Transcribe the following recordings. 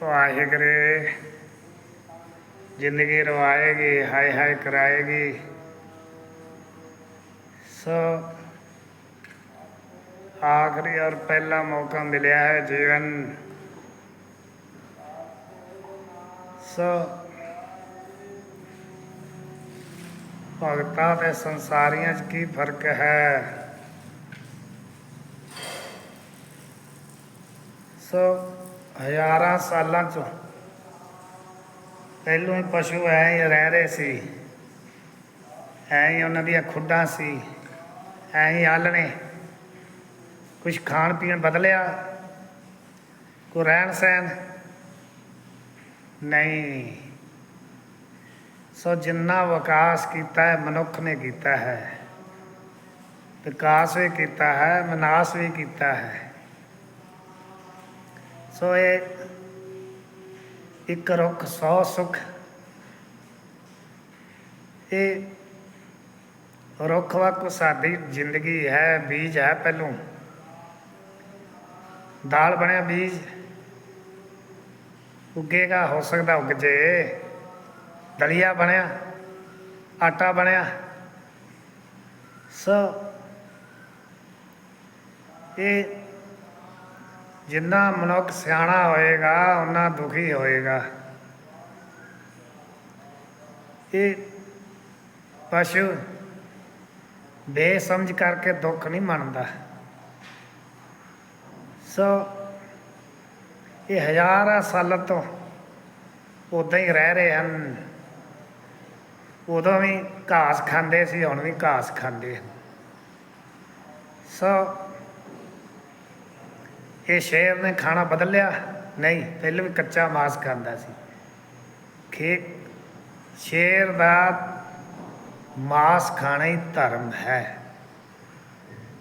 ਵਾਹਿਗੁਰੂ। ਜ਼ਿੰਦਗੀ ਰਵਾਏਗੀ, ਹਾਏ ਹਾਏ ਕਰਾਏਗੀ। ਸੋ ਆਖਰੀ ਔਰ ਪਹਿਲਾ ਮੌਕਾ ਮਿਲਿਆ ਹੈ ਜੀਵਨ। ਸੋ ਭਗਤਾਂ ਤੇ ਸੰਸਾਰੀਆਂ 'ਚ ਕੀ ਫ਼ਰਕ ਹੈ? ਸੋ ਹਜ਼ਾਰਾਂ ਸਾਲਾਂ ਤੋਂ ਪਹਿਲੋਂ ਹੀ ਪਸ਼ੂ ਐ ਹੀ ਰਹਿ ਰਹੇ ਸੀ। ਐ ਹੀ ਉਹਨਾਂ ਦੀਆਂ ਖੁੱਡਾਂ ਸੀ। ਐ ਹੀ ਆਲਣੇ ਕੁਝ ਖਾਣ ਪੀਣ ਬਦਲਿਆ। ਕੋ ਰਹਿਣ ਸਹਿਣ ਨਹੀਂ। ਸੋ ਜਿੰਨਾ ਵਿਕਾਸ ਕੀਤਾ ਹੈ, ਮਨੁੱਖ ਨੇ ਕੀਤਾ ਹੈ। ਵਿਕਾਸ ਵੀ ਕੀਤਾ ਹੈ, ਵਿਨਾਸ਼ ਵੀ ਕੀਤਾ ਹੈ। ਸੋ ਇਹ ਇੱਕ ਰੁੱਖ, ਸੌ ਸੁਖ। ਇਹ ਰੁੱਖ ਵਾਂਗ ਸਾਡੀ ਜ਼ਿੰਦਗੀ ਹੈ, ਬੀਜ ਹੈ ਪਹਿਲੋਂ। ਦਾਲ ਬਣਿਆ ਬੀਜ। ਉੱਗੇਗਾ, ਹੋ ਸਕਦਾ ਉੱਗ ਜੇ ਦਲੀਆ ਬਣਿਆ, ਆਟਾ ਬਣਿਆ। ਸੋ ਇਹ ਜਿੰਨਾ ਮਨੁੱਖ ਸਿਆਣਾ ਹੋਏਗਾ ਉਨਾ ਦੁਖੀ ਹੋਏਗਾ। ਇਹ ਪਸ਼ੂ ਬੇਸਮਝ ਕਰਕੇ ਦੁੱਖ ਨਹੀਂ ਮੰਨਦਾ। ਸੋ ਇਹ ਹਜ਼ਾਰਾਂ ਸਾਲਾਂ ਤੋਂ ਉਦਾਂ ਹੀ ਰਹਿ ਰਹੇ ਹਨ। ਉਦੋਂ ਵੀ ਘਾਸ ਖਾਂਦੇ ਸੀ, ਹੁਣ ਵੀ ਘਾਸ ਖਾਂਦੇ ਹਨ। ਸੋ ਇਹ ਸ਼ੇਰ ਨੇ ਖਾਣਾ ਬਦਲਿਆ ਨਹੀਂ, ਪਹਿਲਾਂ ਵੀ ਕੱਚਾ ਮਾਸ ਖਾਂਦਾ ਸੀ। ਖੇ ਸ਼ੇਰ ਦਾ ਮਾਸ ਖਾਣਾ ਹੀ ਧਰਮ ਹੈ।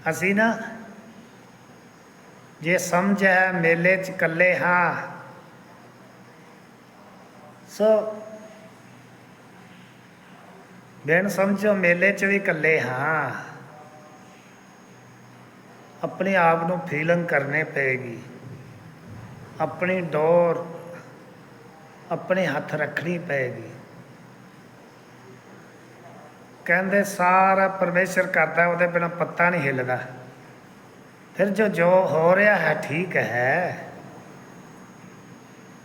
ਅਸੀਂ ਨਾ ਜੇ ਸਮਝ ਹੈ ਮੇਲੇ 'ਚ ਇਕੱਲੇ ਹਾਂ, ਸੋ ਬਿਨ ਸਮਝੋ ਮੇਲੇ 'ਚ ਵੀ ਇਕੱਲੇ ਹਾਂ। ਆਪਣੇ ਆਪ ਨੂੰ ਫੀਲਿੰਗ ਕਰਨੇ ਪਏਗੀ। ਆਪਣੀ ਡੋਰ ਆਪਣੇ ਹੱਥ ਰੱਖਣੀ ਪਏਗੀ। ਕਹਿੰਦੇ, ਸਾਰਾ ਪਰਮੇਸ਼ਰ ਕਰਦਾ, ਉਹਦੇ ਬਿਨਾ ਪੱਤਾ ਨਹੀਂ ਹਿੱਲਦਾ। ਫਿਰ ਜੋ ਜੋ ਹੋ ਰਿਹਾ ਹੈ, ਠੀਕ ਹੈ।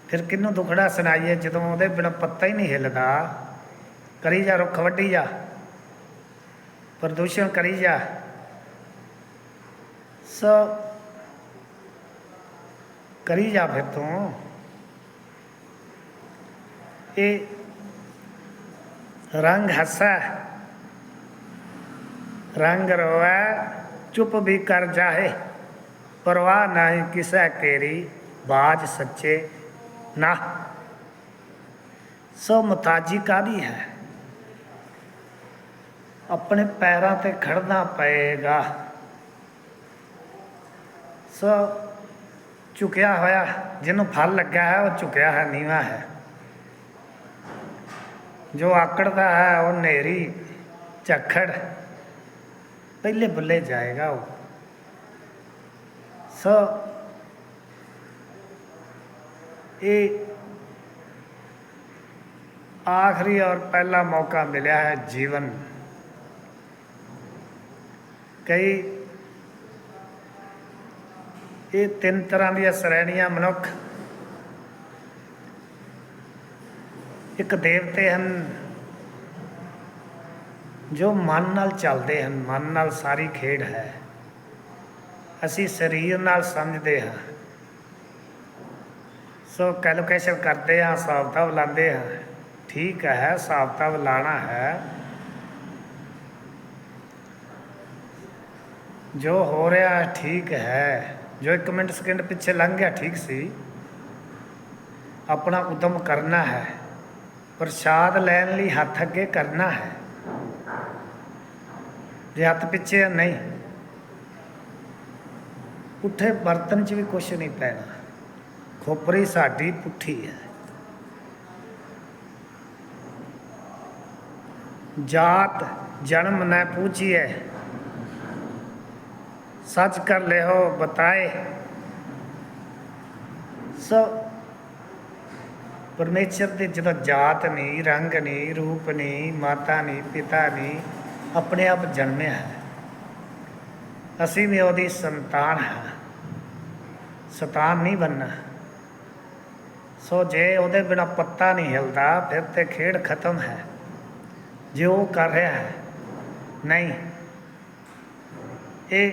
ਫਿਰ ਕਿਹਨੂੰ ਦੁਖੜਾ ਸੁਣਾਈਏ, ਜਦੋਂ ਉਹਦੇ ਬਿਨਾ ਪੱਤਾ ਹੀ ਨਹੀਂ ਹਿੱਲਦਾ? ਕਰੀ ਜਾ, ਰੁੱਖ ਵੱਢੀ ਜਾ। ਪ੍ਰਦੂਸ਼ਣ ਕਰੀ ਜਾ। ਸੋ ਕਰੀ ਜਾ ਫਿਰ ਤੂੰ। ਇਹ ਰੰਗ ਹੱਸਾ, ਰੰਗ ਰੋਆ ਚੁੱਪ ਵੀ ਕਰ ਜਾਏ। ਪਰਵਾਹ ਨਹੀਂ ਕਿਸੈ ਕੇਰੀ, ਬਾਜ ਸੱਚੇ ਨਾ। ਸੋ ਮਤਾਜੀ ਕਾਦੀ ਹੈ? ਆਪਣੇ ਪੈਰਾਂ ਤੇ ਖੜਨਾ ਪਏਗਾ। ਸੋ ਝੁਕਿਆ ਹੋਇਆ, ਜਿਹਨੂੰ ਫਲ ਲੱਗਾ ਹੈ, ਉਹ ਝੁਕਿਆ ਹੈ, ਨੀਵਾ ਹੈ। ਜੋ ਆਕੜਦਾ ਹੈ, ਉਹ ਨੇਰੀ ਝਖੜ, ਪਹਿਲੇ ਬੁੱਲੇ ਜਾਏਗਾ ਉਹ। ਸੋ, ਇਹ ਆਖਰੀ ਔਰ ਪਹਿਲਾ ਮੌਕਾ ਮਿਲਿਆ ਹੈ ਜੀਵਨ। ਕਈ ਇਹ ਤਿੰਨ ਤਰ੍ਹਾਂ ਦੀਆਂ ਸ਼੍ਰੇਣੀਆਂ ਮਨੁੱਖ ਇੱਕ ਦੇਵਤੇ ਹਨ, ਜੋ ਮਨ ਨਾਲ ਚੱਲਦੇ ਹਨ, ਮਨ ਨਾਲ ਸਾਰੀ ਖੇਡ ਹੈ। ਅਸੀਂ ਸਰੀਰ ਨਾਲ ਸਮਝਦੇ ਹਾਂ। ਸੋ ਕੈਲਕੂਲੇਸ਼ਨ ਕਰਦੇ ਹਾਂ ਹਿਸਾਬਤਾ ਬੁਲਾਉਂਦੇ ਹਾਂ। ਠੀਕ ਹੈ ਹਿਸਾਬਤਾ ਲਾਣਾ ਹੈ। ਜੋ ਹੋ ਰਿਹਾ ਠੀਕ ਹੈ। ਜੋ 1 ਮਿੰਟ ਸਕਿੰਟ ਪਿੱਛੇ ਲੰਘ ਗਿਆ ਠੀਕ ਸੀ ਆਪਣਾ ਉਦਮ ਕਰਨਾ ਹੈ ਪ੍ਰਸ਼ਾਦ ਲੈਣ ਲਈ ਹੱਥ ਅੱਗੇ ਕਰਨਾ ਹੈ ਜੇ ਹੱਥ ਪਿੱਛੇ ਨਹੀਂ ਪੁੱਠੇ ਬਰਤਨ 'ਚ ਵੀ ਕੁਛ ਨਹੀਂ ਪੈਣਾ ਖੋਪਰੀ ਸਾਡੀ ਪੁੱਠੀ ਹੈ ਜਾਤ ਜਨਮ न पूछिए सच कर ले हो बताए सो ਪਰਮੇਸ਼ਰ ਦੇ ਜਦੋਂ ਜਾਤ ਨਹੀਂ ਰੰਗ ਨਹੀਂ ਰੂਪ ਨਹੀਂ ਮਾਤਾ ਨਹੀਂ ਪਿਤਾ ਨਹੀਂ ਆਪਣੇ ਆਪ ਜਨਮਿਆ ਹੈ ਅਸੀਂ ਵੀ ਉਹਦੀ ਸੰਤਾਨ ਹਾਂ ਸੰਤਾਨ ਨਹੀਂ ਬੰਨਾ ਸੋ ਜੇ ਉਹਦੇ ਬਿਨਾ ਪੱਤਾ ਨਹੀਂ ਹਿਲਦਾ ਫਿਰ ਤੇ ਖੇਡ ਖਤਮ ਹੈ ਜੇ ਉਹ ਕਰ ਰਿਹਾ ਹੈ ਨਹੀਂ ਇਹ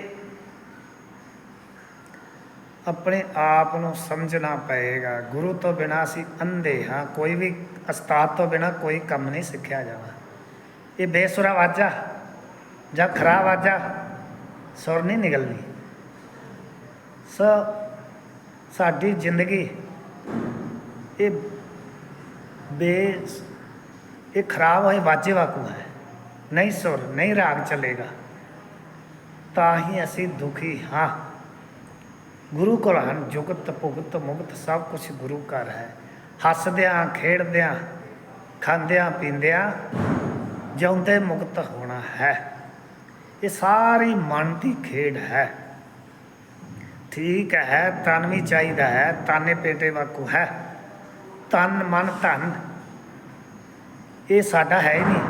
ਆਪਣੇ ਆਪ ਨੂੰ ਸਮਝਣਾ ਪਏਗਾ। ਗੁਰੂ ਤੋਂ ਬਿਨਾ ਅਸੀਂ ਅੰਧੇ ਹਾਂ। ਕੋਈ ਵੀ ਉਸਤਾਦ ਤੋਂ ਬਿਨਾ ਕੋਈ ਕੰਮ ਨਹੀਂ ਸਿੱਖਿਆ ਜਾਣਾ। ਇਹ ਬੇਸੁਰਾ ਵਾਜਾ ਜਾਂ ਖਰਾਬ ਵਾਜਾ ਸੁਰ ਨਹੀਂ ਨਿਕਲਣੀ ਸੋ ਸਾਡੀ ਜ਼ਿੰਦਗੀ ਇਹ ਬੇ ਇਹ ਖਰਾਬ ਹੋਏ ਵਾਜੇ ਵਾਕੂ ਹੈ। ਨਹੀਂ ਸੁਰ, ਨਹੀਂ ਰਾਗ ਚੱਲੇਗਾ। ਤਾਂ ਹੀ ਅਸੀਂ ਦੁਖੀ ਹਾਂ। ਗੁਰੂ ਕੋਲ ਹਨ, ਜੁਗਤ ਭੁਗਤ ਮੁਕਤ ਸਭ ਕੁਝ ਗੁਰੂ ਘਰ ਹੈ। ਹੱਸਦਿਆਂ, ਖੇਡਦਿਆਂ, ਖਾਂਦਿਆਂ, ਪੀਂਦਿਆਂ ਜਿਉਂਦੇ ਮੁਕਤ ਹੋਣਾ ਹੈ। ਇਹ ਸਾਰੀ ਮਨ ਦੀ ਖੇਡ ਹੈ। ਠੀਕ ਹੈ, ਤਨ ਵੀ ਚਾਹੀਦਾ ਹੈ, ਤਾਨੇ ਪੇਟੇ ਵਾਕੂ ਹੈ। ਤਨ, ਮਨ, ਧਨ, ਇਹ ਸਾਡਾ ਹੈ ਹੀ ਨਹੀਂ।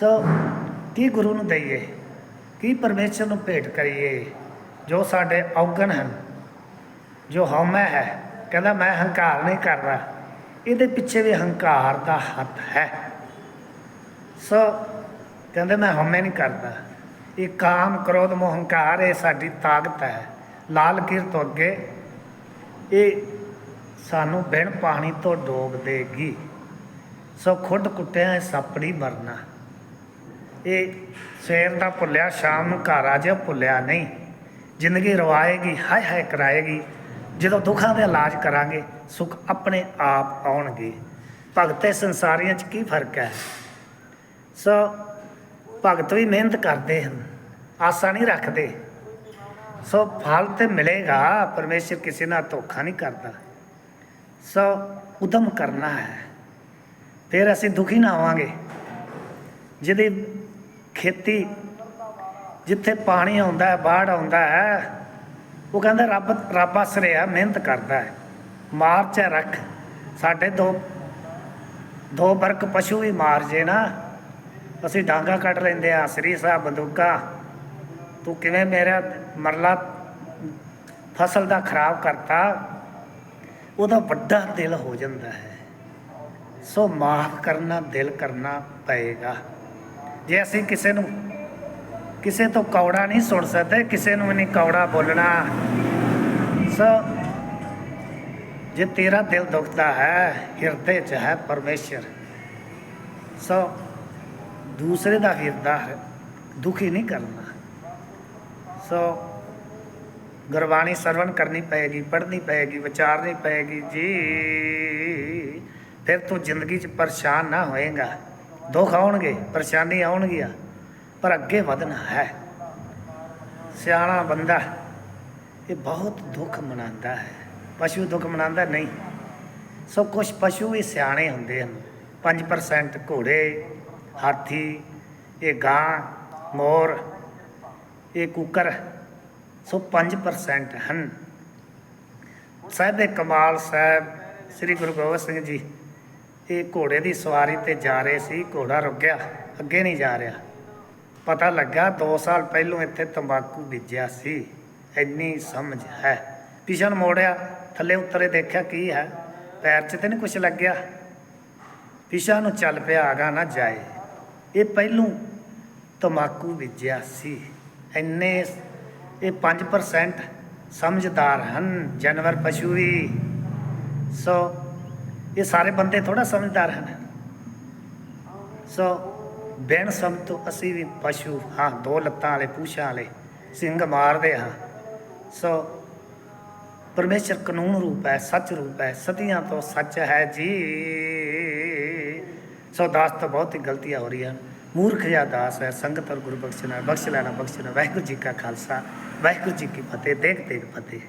ਸੋ ਕੀ ਗੁਰੂ ਨੂੰ ਦਈਏ? ਕੀ ਪਰਮੇਸ਼ਰ ਨੂੰ ਭੇਟ ਕਰੀਏ? ਜੋ ਸਾਡੇ ਔਗਣ ਹਨ, ਜੋ ਹਉਮੈ ਹੈ, ਕਹਿੰਦਾ ਮੈਂ ਹੰਕਾਰ ਨਹੀਂ ਕਰਦਾ। ਇਹਦੇ ਪਿੱਛੇ ਵੀ ਹੰਕਾਰ ਦਾ ਹੱਥ ਹੈ। ਸੋ ਕਹਿੰਦੇ ਮੈਂ ਹਉਮੈ ਨਹੀਂ ਕਰਦਾ। ਇਹ ਕਾਮ, ਕ੍ਰੋਧ, ਮੋਹ, ਹੰਕਾਰ, ਇਹ ਸਾਡੀ ਤਾਕਤ ਹੈ। ਲਾਲ ਕਿਰ ਤੋਂ ਅੱਗੇ ਇਹ ਸਾਨੂੰ ਬਿਨ ਪਾਣੀ ਤੋਂ ਡੋਬ ਦੇਗੀ। ਸੋ ਖੁੱਡ ਕੁੱਟਿਆ ਸੱਪੜੀ ਮਰਨਾ। ਇਹ ਸਵੇਰ ਦਾ ਭੁੱਲਿਆ, ਸ਼ਾਮ ਨੂੰ ਘਰ ਆ ਜਾ ਭੁੱਲਿਆ ਨਹੀਂ। ਜ਼ਿੰਦਗੀ ਰਵਾਏਗੀ, ਹਾਏ ਹਾਏ ਕਰਾਏਗੀ, ਜਦੋਂ ਦੁੱਖਾਂ ਦਾ ਇਲਾਜ ਕਰਾਂਗੇ, ਸੁੱਖ ਆਪਣੇ ਆਪ ਆਉਣਗੇ। ਭਗਤੇ ਸੰਸਾਰੀਆਂ 'ਚ ਕੀ ਫ਼ਰਕ ਹੈ? ਸੋ, ਭਗਤ ਵੀ ਮਿਹਨਤ ਕਰਦੇ ਹਨ, ਆਸਾ ਨਹੀਂ ਰੱਖਦੇ। ਸੋ, ਫਲ ਤੇ ਮਿਲੇਗਾ, ਪਰਮੇਸ਼ਰ ਕਿਸੇ ਨਾਲ ਧੋਖਾ ਨਹੀਂ ਕਰਦਾ। ਸੋ, ਉਦਮ ਕਰਨਾ ਹੈ। ਫਿਰ ਅਸੀਂ ਦੁਖੀ ਨਾ ਹੋਵਾਂਗੇ। ਜਿਹਦੀ ਖੇਤੀ ਜਿੱਥੇ ਪਾਣੀ ਆਉਂਦਾ ਹੈ, ਬਾੜ ਆਉਂਦਾ ਹੈ, ਉਹ ਕਹਿੰਦਾ ਰੱਬ ਰੱਬ ਆਸਰੇ ਆ, ਮਿਹਨਤ ਕਰਦਾ ਹੈ। ਮਾਰ ਚ ਰੱਖ, ਸਾਡੇ ਦੋ ਦੋ ਬਰਕ ਪਸ਼ੂ ਵੀ ਮਾਰ ਜੇ ਨਾ। ਅਸੀਂ ਡਾਂਗਾ ਕੱਢ ਲੈਂਦੇ ਆ ਸ੍ਰੀ ਸਾਹਿਬ ਬੰਦੂਕਾ। ਤੂੰ ਕਿਵੇਂ ਮੇਰਾ ਮਰਲਾ ਫਸਲ ਦਾ ਖਰਾਬ ਕਰਤਾ? ਉਹਦਾ ਵੱਡਾ ਦਿਲ ਹੋ ਜਾਂਦਾ ਹੈ। ਸੋ ਮਾਫ ਕਰਨਾ, ਦਿਲ ਕਰਨਾ ਪਏਗਾ। ਜੇ ਅਸੀਂ ਕਿਸੇ ਨੂੰ ਕਿਸੇ ਤੋਂ ਕੌੜਾ ਨਹੀਂ ਸੁਣ ਸਕਦੇ, ਕਿਸੇ ਨੂੰ ਵੀ ਨਹੀਂ ਕੌੜਾ ਬੋਲਣਾ। ਸੋ ਜੇ ਤੇਰਾ ਦਿਲ ਦੁਖਦਾ ਹੈ, ਹਿਰਦੇ 'ਚ ਹੈ ਪਰਮੇਸ਼ਰ ਸੋ ਦੂਸਰੇ ਦਾ ਹਿਰਦਾ ਹੈ, ਦੁਖੀ ਨਹੀਂ ਕਰਨਾ। ਸੋ ਗੁਰਬਾਣੀ ਸਰਵਣ ਕਰਨੀ ਪਏਗੀ, ਪੜ੍ਹਨੀ ਪਏਗੀ, ਵਿਚਾਰਨੀ ਪਏਗੀ, ਜੀ। ਫਿਰ ਤੂੰ ਜ਼ਿੰਦਗੀ 'ਚ ਪਰੇਸ਼ਾਨ ਨਾ ਹੋਏਗਾ। ਦੁੱਖ ਆਉਣਗੇ, ਪਰੇਸ਼ਾਨੀ ਆਉਣਗੀਆਂ। ਪਰ ਅੱਗੇ ਵਧਣਾ ਹੈ। ਸਿਆਣਾ ਬੰਦਾ ਇਹ ਬਹੁਤ ਦੁੱਖ ਮਨਾਉਂਦਾ ਹੈ। ਪਸ਼ੂ ਦੁੱਖ ਮਨਾਉਂਦਾ ਨਹੀਂ। ਸੋ ਕੁਝ ਪਸ਼ੂ ਵੀ ਸਿਆਣੇ ਹੁੰਦੇ ਹਨ। 5% ਘੋੜੇ, ਹਾਥੀ, ਇਹ ਗਾਂ, ਮੋਰ, ਇਹ ਕੁੱਕਰ, ਸੋ 5% ਹਨ। ਸਾਹਿਬ ਕਮਾਲ ਸਾਹਿਬ, ਸ੍ਰੀ ਗੁਰੂ ਗੋਬਿੰਦ ਸਿੰਘ ਜੀ, ਇਹ ਘੋੜੇ ਦੀ ਸਵਾਰੀ ਤੇ ਜਾ ਰਹੇ ਸੀ, ਘੋੜਾ ਰੁਕ ਗਿਆ, ਅੱਗੇ ਨਹੀਂ ਜਾ ਰਿਹਾ। ਪਤਾ ਲੱਗਾ 2 ਸਾਲ ਪਹਿਲੋਂ ਇੱਥੇ ਤੰਬਾਕੂ ਬੀਜਿਆ ਸੀ। ਇੰਨੀ ਸਮਝ ਹੈ। ਪਿਛਣ ਮੋੜਿਆ, ਥੱਲੇ ਉਤਰੇ ਦੇਖਿਆ ਕੀ ਹੈ। ਪੈਰ 'ਚ ਤੇ ਨਹੀਂ ਕੁਝ ਲੱਗਿਆ। ਪਿਛਾ ਨੂੰ ਚੱਲ ਪਿਆ, ਆਗਾ ਨਾ ਜਾਏ। ਇਹ ਪਹਿਲੋਂ ਤੰਬਾਕੂ ਬੀਜਿਆ ਸੀ। ਇੰਨੇ ਇਹ 5% ਸਮਝਦਾਰ ਹਨ, ਜਾਨਵਰ, ਪਸ਼ੂ ਵੀ। ਸੋ ਇਹ ਸਾਰੇ ਬੰਦੇ ਥੋੜਾ ਸਮਝਦਾਰ ਹਨ। ਸੋ ਬਿਨ ਸਭ ਤੋਂ ਅਸੀਂ ਵੀ ਪਸ਼ੂ, ਹਾਂ, ਦੋ ਲੱਤਾਂ ਵਾਲੇ, ਪੂਛਾਂ ਵਾਲੇ ਸਿੰਘ ਮਾਰਦੇ ਹਾਂ। ਸੋ ਪਰਮੇਸ਼ਰ ਕਾਨੂੰਨ ਰੂਪ ਹੈ, ਸੱਚ ਰੂਪ ਹੈ, ਸਦੀਆਂ ਤੋਂ ਸੱਚ ਹੈ ਜੀ। ਸੋ ਦਾਸ ਤੋਂ ਬਹੁਤ ਹੀ ਗਲਤੀਆਂ ਹੋ ਰਹੀਆਂ। ਹਨ ਮੂਰਖ ਜਿਹਾ ਦਾਸ ਹੈ, ਸੰਗਤ ਔਰ ਗੁਰੂ ਬਖਸ਼ਣਾ ਬਖਸ਼ ਲੈਣਾ ਬਖਸ਼ਣਾ ਵਾਹਿਗੁਰੂ ਜੀ ਕਾ ਖਾਲਸਾ, ਵਾਹਿਗੁਰੂ ਜੀ ਕੀ ਫਤਿਹ ਦੇਖ ਦੇਖ ਫਤਿਹ।